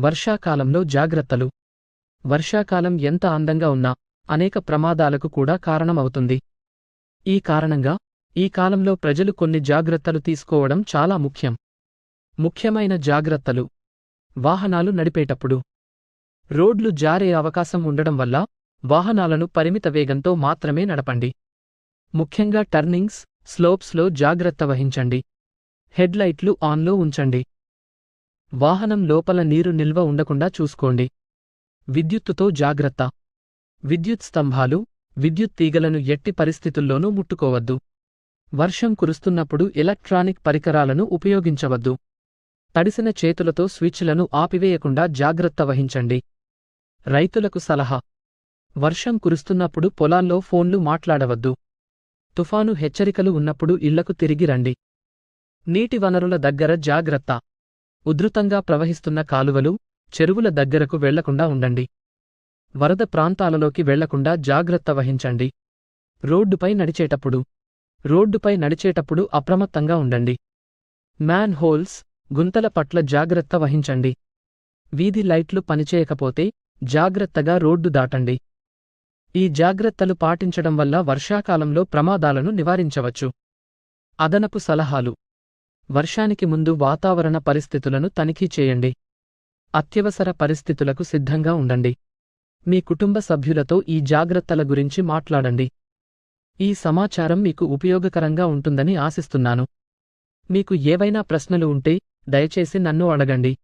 వర్షాకాలంలో జాగ్రత్తలు. వర్షాకాలం ఎంత అందంగా ఉన్నా అనేక ప్రమాదాలకు కూడా కారణమవుతుంది. ఈ కారణంగా ఈ కాలంలో ప్రజలు కొన్ని జాగ్రత్తలు తీసుకోవడం చాలా ముఖ్యం. ముఖ్యమైన జాగ్రత్తలు. వాహనాలు నడిపేటప్పుడు. రోడ్లు జారే అవకాశం ఉండడం వల్ల వాహనాలను పరిమిత వేగంతో మాత్రమే నడపండి. ముఖ్యంగా టర్నింగ్స్ స్లోప్స్లో జాగ్రత్త వహించండి. హెడ్లైట్లు ఆన్లో ఉంచండి. వాహనం లోపల నీరు నిల్వ ఉండకుండా చూసుకోండి. విద్యుత్తుతో జాగ్రత్త. విద్యుత్ స్తంభాలు విద్యుత్ తీగలను ఎట్టి పరిస్థితుల్లోనూ ముట్టుకోవద్దు. వర్షం కురుస్తున్నప్పుడు ఎలక్ట్రానిక్ పరికరాలను ఉపయోగించవద్దు. తడిసిన చేతులతో స్విచ్లను ఆపివేయకుండా జాగ్రత్త వహించండి. రైతులకు సలహా. వర్షం కురుస్తున్నప్పుడు పొలాల్లో ఫోన్లు మాట్లాడవద్దు. తుఫాను హెచ్చరికలు ఉన్నప్పుడు ఇళ్ళకు తిరిగి రండి. నీటి వనరుల దగ్గర జాగ్రత్త. ఉధృతంగా ప్రవహిస్తున్న కాలువలు చెరువుల దగ్గరకు వెళ్ళకుండా ఉండండి. వరద ప్రాంతాలలోకి వెళ్ళకుండా జాగ్రత్త వహించండి. రోడ్డుపై నడిచేటప్పుడు రోడ్డుపై నడిచేటప్పుడు అప్రమత్తంగా ఉండండి. మ్యాన్ హోల్స్ గుంతల పట్ల జాగ్రత్త వహించండి. వీధి లైట్లు పనిచేయకపోతే జాగ్రత్తగా రోడ్డు దాటండి. ఈ జాగ్రత్తలు పాటించడం వల్ల వర్షాకాలంలో ప్రమాదాలను నివారించవచ్చు. అదనపు సలహాలు. వర్షానికి ముందు వాతావరణ పరిస్థితులను తనిఖీ చేయండి. అత్యవసర పరిస్థితులకు సిద్ధంగా ఉండండి. మీ కుటుంబ సభ్యులతో ఈ జాగ్రత్తల గురించి మాట్లాడండి. ఈ సమాచారం మీకు ఉపయోగకరంగా ఉంటుందని ఆశిస్తున్నాను. మీకు ఏవైనా ప్రశ్నలు ఉంటే దయచేసి నన్ను అడగండి.